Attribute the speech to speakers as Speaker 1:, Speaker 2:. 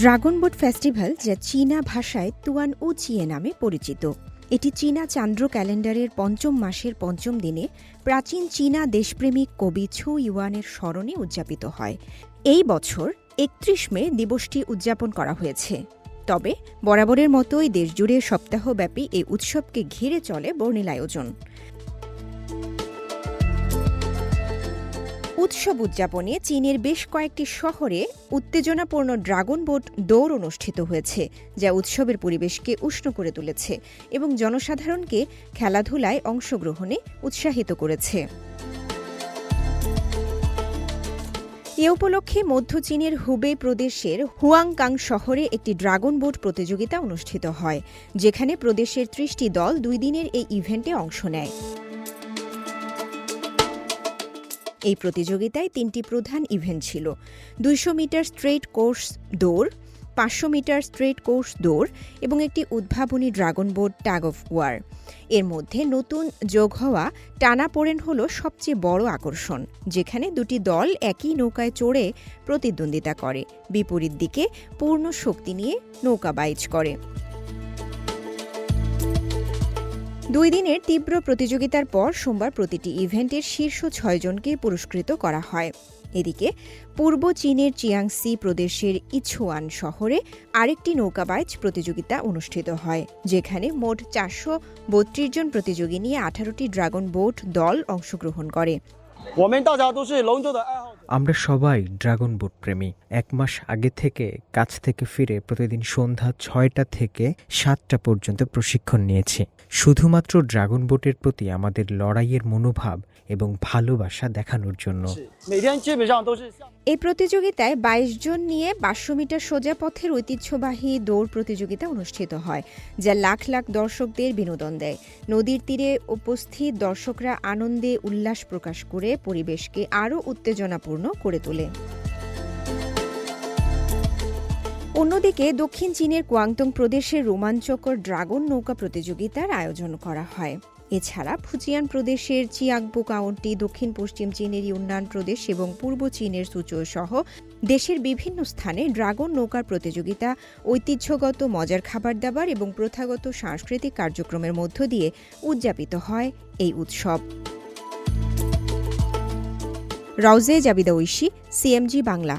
Speaker 1: Dragon boat festival, যা চীনা ভাষায় তুয়ান ও চিয়ে নামে পরিচিত। এটি চীনা চান্দ্র ক্যালেন্ডারের পঞ্চম মাসের পঞ্চম দিনে প্রাচীন চীনা দেশপ্রেমিক কবি ছু ইউয়ানের স্মরণে উদযাপিত হয়। এই বছর একত্রিশ মে দিবসটি উদযাপন করা হয়েছে। তবে বরাবরের মতোই দেশজুড়ে সপ্তাহব্যাপী এই উৎসবকে ঘিরে চলে বর্ণিল আয়োজন। উৎসব উদযাপনে চীনের বেশ কয়েকটি শহরে উত্তেজনাপূর্ণ ড্রাগন বোট দৌড় অনুষ্ঠিত হয়েছে, যা উৎসবের পরিবেশকে উষ্ণ করে তুলেছে এবং জনসাধারণকে খেলাধুলায় অংশগ্রহণে উৎসাহিত করেছে। এ উপলক্ষে মধ্য চীনের হুবে প্রদেশের হুয়াংকাং শহরে একটি ড্রাগন বোট প্রতিযোগিতা অনুষ্ঠিত হয়, যেখানে প্রদেশের ত্রিশটি দল দুই দিনের এই ইভেন্টে অংশ নেয়। এই প্রতিযোগিতায় তিনটি প্রধান ইভেন্ট ছিল। দুইশো মিটার স্ট্রেট কোর্স দৌড়, পাঁচশো মিটার স্ট্রেট কোর্স দৌড় এবং একটি উদ্ভাবনী dragon boat tug of war. এর মধ্যে নতুন যোগ হওয়া টানাপোড়েন হল সবচেয়ে বড় আকর্ষণ, যেখানে দুটি দল একই নৌকায় চড়ে প্রতিদ্বন্দ্বিতা করে। বিপরীত দিকে পূর্ণ শক্তি নিয়ে নৌকা বাইচ করে। দুই দিনের তীব্র প্রতিযোগিতার পর সোমবার প্রতিটি ইভেন্টের শীর্ষ ছয়জনকে পুরস্কৃত করা হয়। এদিকে, পূর্ব চীনের চিয়াংসি প্রদেশের ইছুয়ান শহরে আরেকটি নৌকাবাইজ প্রতিযোগিতা অনুষ্ঠিত হয়, যেখানে মোট চারশো বত্রিশ জন প্রতিযোগী নিয়ে আঠারোটি ড্রাগন বোট দল অংশগ্রহণ করে।
Speaker 2: আমরা সবাই ড্রাগন বোট প্রেমী। এক মাস আগে থেকে কাজ থেকে ফিরে প্রতিদিন সন্ধ্যা ছয়টা থেকে সাতটা পর্যন্ত প্রশিক্ষণ নিয়েছি। শুধুমাত্র ড্রাগন বোটের প্রতি আমাদের লড়াইয়ের মনোভাব এবং ভালোবাসা দেখানোর জন্য।
Speaker 1: এই প্রতিযোগিতায় ২২ জন নিয়ে পাঁচশো মিটার সোজা পথের ঐতিহ্যবাহী দৌড় প্রতিযোগিতা অনুষ্ঠিত হয়, যা লাখ লাখ দর্শকদের বিনোদন দেয়। নদীর তীরে উপস্থিত দর্শকরা আনন্দে উল্লাস প্রকাশ করে পরিবেশকে আরও উত্তেজনাপূর্ণ করে তোলে অন্যদিকে দক্ষিণ চীনের কোয়াংতং প্রদেশের রোমাঞ্চকর ড্রাগন নৌকা প্রতিযোগিতার আয়োজন করা হয়। এছাড়া ফুজিয়ান প্রদেশের চিয়াংপু কাউন্টি, দক্ষিণ পশ্চিম চীনের ইউনান প্রদেশ এবং পূর্ব চীনের সুচো সহ দেশের বিভিন্ন স্থানে ড্রাগন নৌকার প্রতিযোগিতা, ঐতিহ্যগত মজার খাবার দাবার এবং প্রথাগত সাংস্কৃতিক কার্যক্রমের মধ্য দিয়ে উদযাপিত হয় এই উৎসব। রাউজে জাবিদা ঐশী সিএমজি বাংলা।